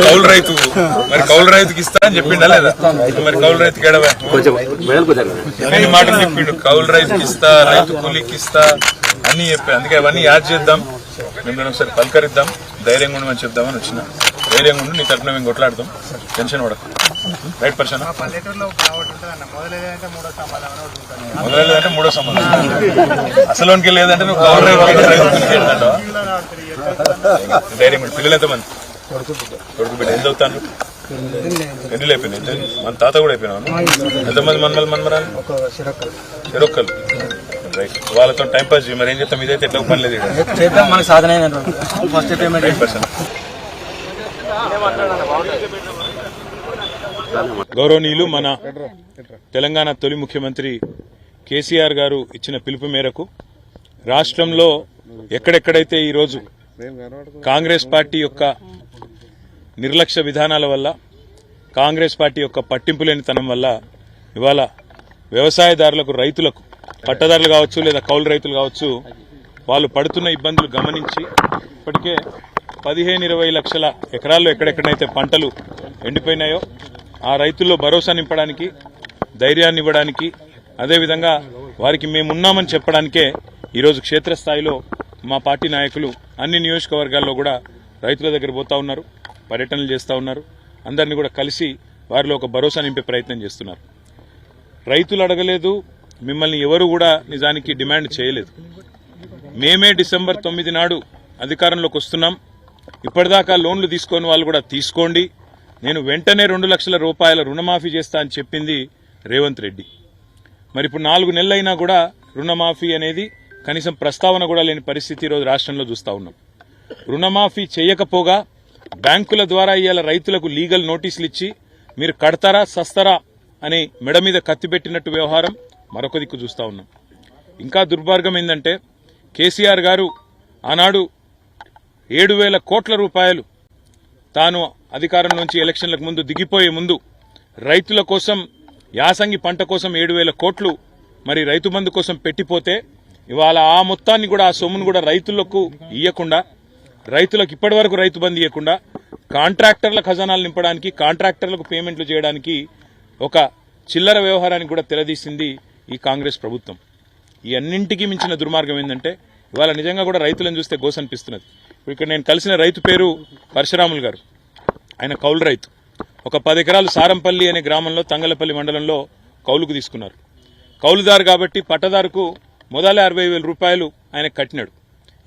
కౌలు రైతు మరి కౌలు రైతుకి ఇస్తా అని చెప్పిండా లేదా మరి కౌలు రైతు ఎడవా ఎన్ని మాటలు చెప్పిండు కౌలు రైతుకి ఇస్తా రైతు కూలీకి ఇస్తా అన్ని చెప్పి అందుకే అవన్నీ యాడ్ చేద్దాం మిమ్మల్ని ఒకసారి పలకరిద్దాం ధైర్యంగా ఉండమని చెప్దామని వచ్చినా ధైర్యంగా ఉండి నీ తరఫున మేము కొట్లాడదాం టెన్షన్ పడకు. Right person? మొదలైందంటే మూడో సంబంధం అసలుకి లేదంటే నువ్వు ఏంటంటావా? ధైర్యం. పిల్లలు ఎంతమంది కొడుకు బిడ్డ. ఎంత అవుతాను ఎన్ని అయిపోయినాయి? మన తాత కూడా అయిపోయినావు ఎంతమంది మనమల్ మనమరాలు? చెరొక్కలు. రైట్. వాళ్ళతో టైం పాస్ మరి ఏం చేస్తాం? ఇదైతే ఎట్లా? పని లేదు. చేద్దాం. మనకి సాధన ఫస్ట్ పేమెంట్ రైట్ పర్సన్. గౌరవనీయులు మన తెలంగాణ తొలి ముఖ్యమంత్రి కేసీఆర్ గారు ఇచ్చిన పిలుపు మేరకు రాష్ట్రంలో ఎక్కడెక్కడైతే ఈరోజు కాంగ్రెస్ పార్టీ యొక్క నిర్లక్ష్య విధానాల వల్ల కాంగ్రెస్ పార్టీ యొక్క పట్టింపు లేనితనం వల్ల ఇవాళ వ్యవసాయదారులకు రైతులకు పట్టదారులు కావచ్చు లేదా కౌలు రైతులు కావచ్చు వాళ్ళు పడుతున్న ఇబ్బందులు గమనించి ఇప్పటికే పదిహేను ఇరవై లక్షల ఎకరాల్లో ఎక్కడెక్కడైతే పంటలు ఎండిపోయినాయో ఆ రైతుల్లో భరోసా నింపడానికి ధైర్యాన్ని ఇవ్వడానికి అదేవిధంగా వారికి మేమున్నామని చెప్పడానికే ఈరోజు క్షేత్రస్థాయిలో మా పార్టీ నాయకులు అన్ని నియోజకవర్గాల్లో కూడా రైతుల దగ్గర పోతా ఉన్నారు పర్యటనలు చేస్తూ ఉన్నారు. అందరినీ కూడా కలిసి వారిలో ఒక భరోసా నింపే ప్రయత్నం చేస్తున్నారు. రైతులు అడగలేదు మిమ్మల్ని ఎవరు కూడా నిజానికి డిమాండ్ చేయలేదు. మేమే డిసెంబర్ తొమ్మిది నాడు అధికారంలోకి వస్తున్నాం. ఇప్పటిదాకా లోన్లు తీసుకొని వాళ్ళు కూడా తీసుకోండి. నేను వెంటనే రెండు లక్షల రూపాయల రుణమాఫీ చేస్తా అని చెప్పింది రేవంత్ రెడ్డి. మరి ఇప్పుడు నాలుగు నెలలైనా కూడా రుణమాఫీ అనేది కనీసం ప్రస్తావన కూడా లేని పరిస్థితి ఈరోజు రాష్ట్రంలో చూస్తా ఉన్నాం. రుణమాఫీ చేయకపోగా బ్యాంకుల ద్వారా ఇవాళ రైతులకు లీగల్ నోటీసులు ఇచ్చి మీరు కడతారా సస్తారా అని మెడ మీద కత్తిపెట్టినట్టు వ్యవహారం మరొక దిక్కు చూస్తా ఉన్నాం. ఇంకా దుర్మార్గం ఏంటంటే కేసీఆర్ గారు ఆనాడు ఏడు వేల కోట్ల రూపాయలు తాను అధికారం నుంచి ఎలక్షన్లకు ముందు దిగిపోయే ముందు రైతుల కోసం యాసంగి పంట కోసం ఏడు వేల కోట్లు మరి రైతు బంధు కోసం పెట్టిపోతే ఇవాళ ఆ మొత్తాన్ని కూడా ఆ సొమ్మును కూడా రైతులకు ఇవ్వకుండా రైతులకు ఇప్పటి వరకు రైతు బంధు ఇవ్వకుండా కాంట్రాక్టర్ల ఖజానాలు నింపడానికి కాంట్రాక్టర్లకు పేమెంట్లు చేయడానికి ఒక చిల్లర వ్యవహారానికి కూడా తెరదీసింది ఈ కాంగ్రెస్ ప్రభుత్వం. ఈ అన్నింటికీ మించిన దుర్మార్గం ఏంటంటే ఇవాళ నిజంగా కూడా రైతులను చూస్తే గోసనిపిస్తున్నది. ఇక్కడ నేను కలిసిన రైతు పేరు పరశురాములు గారు. ఆయన కౌలు రైతు. ఒక పది ఎకరాలు సారంపల్లి అనే గ్రామంలో తంగలపల్లి మండలంలో కౌలుకు తీసుకున్నారు. కౌలుదారు కాబట్టి పట్టదారుకు మొదలే అరవై వేల రూపాయలు ఆయన కట్టినాడు.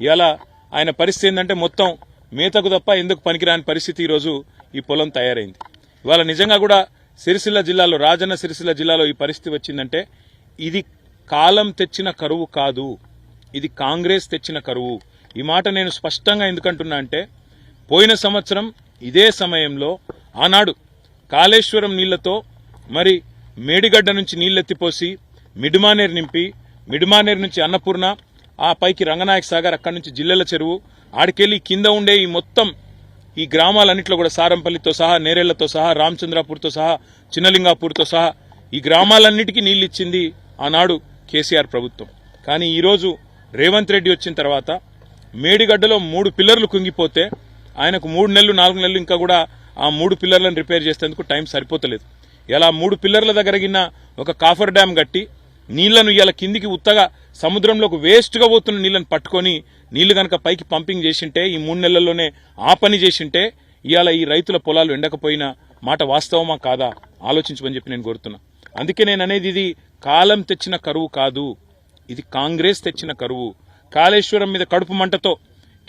ఇవాళ ఆయన పరిస్థితి ఏంటంటే మొత్తం మేతకు తప్ప ఎందుకు పనికిరాని పరిస్థితి ఈరోజు ఈ పొలం తయారైంది. ఇవాళ నిజంగా కూడా సిరిసిల్ల జిల్లాలో రాజన్న సిరిసిల్ల జిల్లాలో ఈ పరిస్థితి వచ్చిందంటే ఇది కాలం తెచ్చిన కరువు కాదు. ఇది కాంగ్రెస్ తెచ్చిన కరువు. ఈ మాట నేను స్పష్టంగా ఎందుకంటున్నా అంటే పోయిన సంవత్సరం ఇదే సమయంలో ఆనాడు కాళేశ్వరం నీళ్ళతో మరి మేడిగడ్డ నుంచి నీళ్ళెత్తిపోసి మిడిమానేరు నింపి మిడిమానేరు నుంచి అన్నపూర్ణ ఆ పైకి రంగనాయక సాగర్ అక్కడి నుంచి జిల్లెల చెరువు ఆడికెళ్ళి కింద ఉండే ఈ మొత్తం ఈ గ్రామాలన్నింటిలో కూడా సారంపల్లితో సహా నేరేళ్ళతో సహా రామచంద్రాపూర్తో సహా చిన్నలింగాపూర్తో సహా ఈ గ్రామాలన్నిటికీ నీళ్ళు ఇచ్చింది ఆనాడు కేసీఆర్ ప్రభుత్వం. కానీ ఈరోజు రేవంత్ రెడ్డి వచ్చిన తర్వాత మేడిగడ్డలో మూడు పిల్లర్లు కుంగిపోతే ఆయనకు మూడు నెలలు నాలుగు నెలలు ఇంకా కూడా ఆ మూడు పిల్లర్లను రిపేర్ చేసేందుకు టైం సరిపోతలేదు. ఇలా మూడు పిల్లర్ల దగ్గరగిన ఒక కాఫర్ డ్యామ్ కట్టి నీళ్ళను ఇలా కిందికి ఉత్తగా సముద్రంలోకి వేస్ట్గా పోతున్న నీళ్ళను పట్టుకొని నీళ్ళు కనుక పైకి పంపింగ్ చేసింటే ఈ మూడు నెలల్లోనే ఆ పని చేసింటే ఇవాళ ఈ రైతుల పొలాలు ఎండకపోయినా మాట వాస్తవమా కాదా ఆలోచించమని చెప్పి నేను కోరుతున్నా. అందుకే నేను అనేది ఇది కాలం తెచ్చిన కరువు కాదు. ఇది కాంగ్రెస్ తెచ్చిన కరువు. కాళేశ్వరం మీద కడుపు మంటతో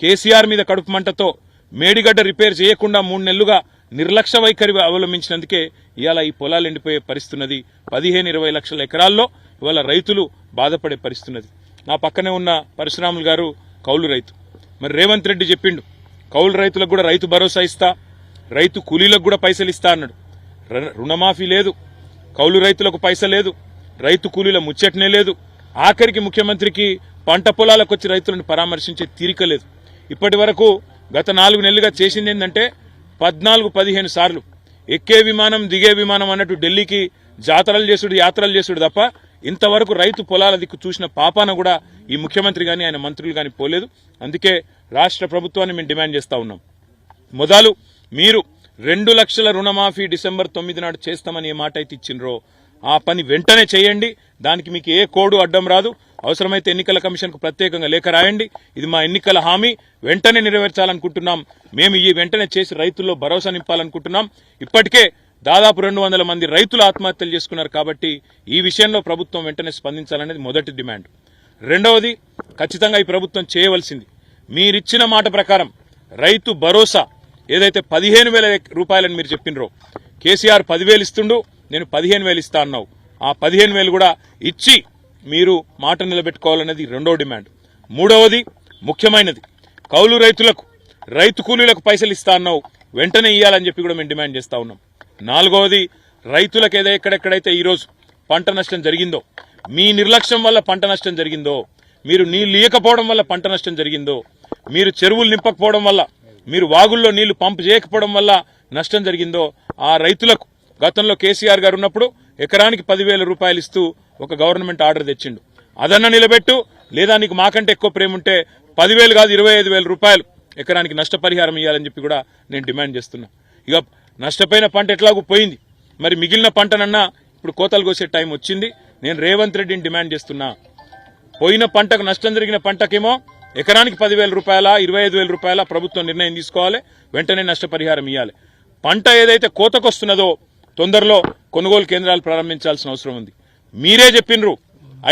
కేసీఆర్ మీద కడుపు మంటతో మేడిగడ్డ రిపేర్ చేయకుండా మూడు నెలలుగా నిర్లక్ష్య వైఖరి అవలంబించినందుకే ఇవాళ ఈ పొలాలు ఎండిపోయే పరిస్థితున్నది. పదిహేను ఇరవై లక్షల ఎకరాల్లో ఇవాళ రైతులు బాధపడే పరిస్థితున్నది. నా పక్కనే ఉన్న పరశురాములు గారు కౌలు రైతు. మరి రేవంత్ రెడ్డి చెప్పిండు కౌలు రైతులకు కూడా రైతు భరోసా ఇస్తా రైతు కూలీలకు కూడా పైసలు ఇస్తా అన్నాడు. రుణమాఫీ లేదు కౌలు రైతులకు పైస లేదు రైతు కూలీల ముచ్చటనే లేదు. ఆఖరికి ముఖ్యమంత్రికి పంట పొలాలకు వచ్చి రైతులను పరామర్శించే తీరిక లేదు. ఇప్పటి వరకు గత నాలుగు నెలలుగా చేసింది ఏంటంటే పద్నాలుగు పదిహేను సార్లు ఎక్కే విమానం దిగే విమానం అన్నట్టు ఢిల్లీకి జాతరలు చేసుడు యాత్రలు చేసుడు తప్ప ఇంతవరకు రైతు పొలాల దిక్కు చూసిన పాపాన కూడా ఈ ముఖ్యమంత్రి కానీ ఆయన మంత్రులు కానీ పోలేదు. అందుకే రాష్ట్ర ప్రభుత్వాన్ని మేము డిమాండ్ చేస్తూ ఉన్నాం. మొదలు మీరు రెండు లక్షల రుణమాఫీ డిసెంబర్ తొమ్మిది నాడు చేస్తామని ఏ మాట అయితే ఇచ్చిండ్రో ఆ పని వెంటనే చేయండి. దానికి మీకు ఏ కోడు అడ్డం రాదు. అవసరమైతే ఎన్నికల కమిషన్కు ప్రత్యేకంగా లేఖ రాయండి. ఇది మా ఎన్నికల హామీ. వెంటనే నెరవేర్చాలనుకుంటున్నాం. మేము ఈ వెంటనే చేసి రైతుల్లో భరోసా నింపాలనుకుంటున్నాం. ఇప్పటికే దాదాపు రెండు వందల మంది రైతులు ఆత్మహత్యలు చేసుకున్నారు కాబట్టి ఈ విషయంలో ప్రభుత్వం వెంటనే స్పందించాలనేది మొదటి డిమాండ్. రెండవది ఖచ్చితంగా ఈ ప్రభుత్వం చేయవలసింది. మీరిచ్చిన మాట ప్రకారం రైతు భరోసా ఏదైతే పదిహేను వేల రూపాయలని మీరు చెప్పినరో కేసీఆర్ పదివేలు ఇస్తుండు నేను పదిహేను వేలు ఇస్తా అన్నావు. ఆ పదిహేను వేలు కూడా ఇచ్చి మీరు మాట నిలబెట్టుకోవాలనేది రెండో డిమాండ్. మూడవది ముఖ్యమైనది కౌలు రైతులకు రైతు కూలీలకు పైసలు ఇస్తా అన్నావు వెంటనే ఇవ్వాలని చెప్పి కూడా మేము డిమాండ్ చేస్తా ఉన్నాం. నాలుగవది రైతులకు ఏదో ఎక్కడెక్కడైతే ఈరోజు పంట నష్టం జరిగిందో మీ నిర్లక్ష్యం వల్ల పంట నష్టం జరిగిందో మీరు నీళ్ళు ఇవ్వకపోవడం వల్ల పంట నష్టం జరిగిందో మీరు చెరువులు నింపకపోవడం వల్ల మీరు వాగుల్లో నీళ్ళు పంపు చేయకపోవడం వల్ల నష్టం జరిగిందో ఆ రైతులకు గతంలో కేసీఆర్ గారు ఉన్నప్పుడు ఎకరానికి పదివేల రూపాయలు ఇస్తూ ఒక గవర్నమెంట్ ఆర్డర్ తెచ్చిండు. అదన్న నిలబెట్టు లేదా నీకు మాకంటే ఎక్కువ ప్రేమ ఉంటే పదివేలు కాదు ఇరవై ఐదు వేల రూపాయలు ఎకరానికి నష్టపరిహారం ఇవ్వాలని చెప్పి కూడా నేను డిమాండ్ చేస్తున్నా. ఇక నష్టపోయిన పంట ఎట్లాగూ పోయింది. మరి మిగిలిన పంటనన్నా ఇప్పుడు కోతలు కోసే టైం వచ్చింది. నేను రేవంత్ రెడ్డిని డిమాండ్ చేస్తున్నా. పోయిన పంటకు నష్టం జరిగిన పంటకేమో ఎకరానికి పదివేల రూపాయల ఇరవై ఐదు వేల రూపాయల ప్రభుత్వం నిర్ణయం తీసుకోవాలి వెంటనే నష్టపరిహారం ఇవ్వాలి పంట ఏదైతే కోతకొస్తున్నదో తొందరలో కొనుగోలు కేంద్రాలు ప్రారంభించాల్సిన అవసరం ఉంది. మీరే చెప్పినరు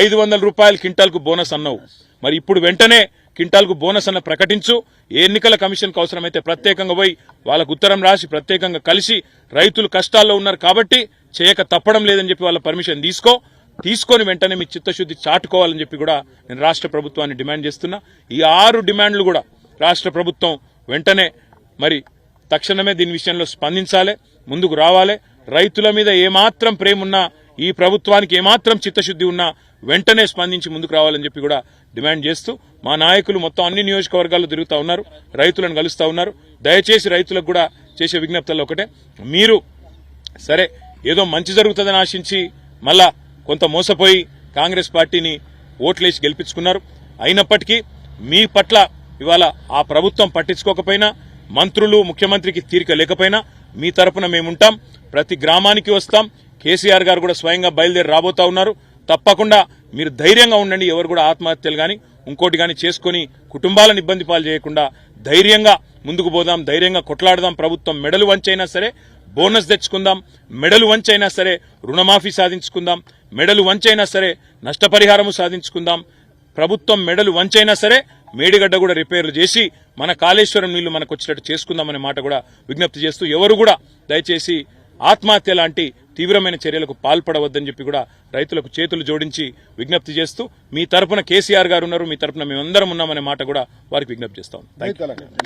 ఐదు వందల రూపాయలు క్వింటాల్కు బోనస్ అన్నావు. మరి ఇప్పుడు వెంటనే క్వింటాల్కు బోనస్ అన్న ప్రకటించు. ఏ ఎన్నికల కమిషన్కు అవసరమైతే ప్రత్యేకంగా పోయి వాళ్ళకు ఉత్తరం రాసి ప్రత్యేకంగా కలిసి రైతులు కష్టాల్లో ఉన్నారు కాబట్టి చేయక తప్పడం లేదని చెప్పి వాళ్ళ పర్మిషన్ తీసుకో. తీసుకొని వెంటనే మీ చిత్తశుద్ధి చాటుకోవాలని చెప్పి కూడా నేను రాష్ట్ర ప్రభుత్వాన్ని డిమాండ్ చేస్తున్నా. ఈ ఆరు డిమాండ్లు కూడా రాష్ట్ర ప్రభుత్వం వెంటనే మరి తక్షణమే దీని విషయంలో స్పందించాలి ముందుకు రావాలి. రైతుల మీద ఏమాత్రం ప్రేమ ఉన్నా ఈ ప్రభుత్వానికి ఏమాత్రం చిత్తశుద్ధి ఉన్నా వెంటనే స్పందించి ముందుకు రావాలని చెప్పి కూడా డిమాండ్ చేస్తూ మా నాయకులు మొత్తం అన్ని నియోజకవర్గాల్లో తిరుగుతూ ఉన్నారు రైతులను కలుస్తూ ఉన్నారు. దయచేసి రైతులకు కూడా చేసే విజ్ఞప్తుల్లో ఒకటే మీరు సరే ఏదో మంచి జరుగుతుందని ఆశించి మళ్ళా కొంత మోసపోయి కాంగ్రెస్ పార్టీని ఓట్లేసి గెలిపించుకున్నారు. అయినప్పటికీ మీ పట్ల ఇవాళ ఆ ప్రభుత్వం పట్టించుకోకపోయినా మంత్రులు ముఖ్యమంత్రికి తీరిక లేకపోయినా మీ తరపున మేముంటాం. ప్రతి గ్రామానికి వస్తాం. కేసీఆర్ గారు కూడా స్వయంగా బయలుదేరి రాబోతా ఉన్నారు. తప్పకుండా మీరు ధైర్యంగా ఉండండి. ఎవరు కూడా ఆత్మహత్యలు కానీ ఇంకోటి కానీ చేసుకొని కుటుంబాలను ఇబ్బంది పాలు చేయకుండా ధైర్యంగా ముందుకు పోదాం ధైర్యంగా కొట్లాడదాం. ప్రభుత్వం మెడలు వంచైనా సరే బోనస్ తెచ్చుకుందాం. మెడలు వంచైనా సరే రుణమాఫీ సాధించుకుందాం. మెడలు వంచైనా సరే నష్టపరిహారము సాధించుకుందాం. ప్రభుత్వం మెడలు వంచైనా సరే మేడిగడ్డ కూడా రిపేర్లు చేసి మన కాళేశ్వరం నీళ్ళు మనకు వచ్చేటట్టు చేసుకుందామనే మాట కూడా విజ్ఞప్తి చేస్తూ ఎవరు కూడా దయచేసి ఆత్మహత్య లాంటి తీవ్రమైన చర్యలకు పాల్పడవద్దని చెప్పి కూడా రైతులకు చేతులు జోడించి విజ్ఞప్తి చేస్తూ మీ తరపున కేసీఆర్ గారు ఉన్నారు మీ తరపున మేమందరం ఉన్నామనే మాట కూడా వారికి విజ్ఞప్తి చేస్తాం.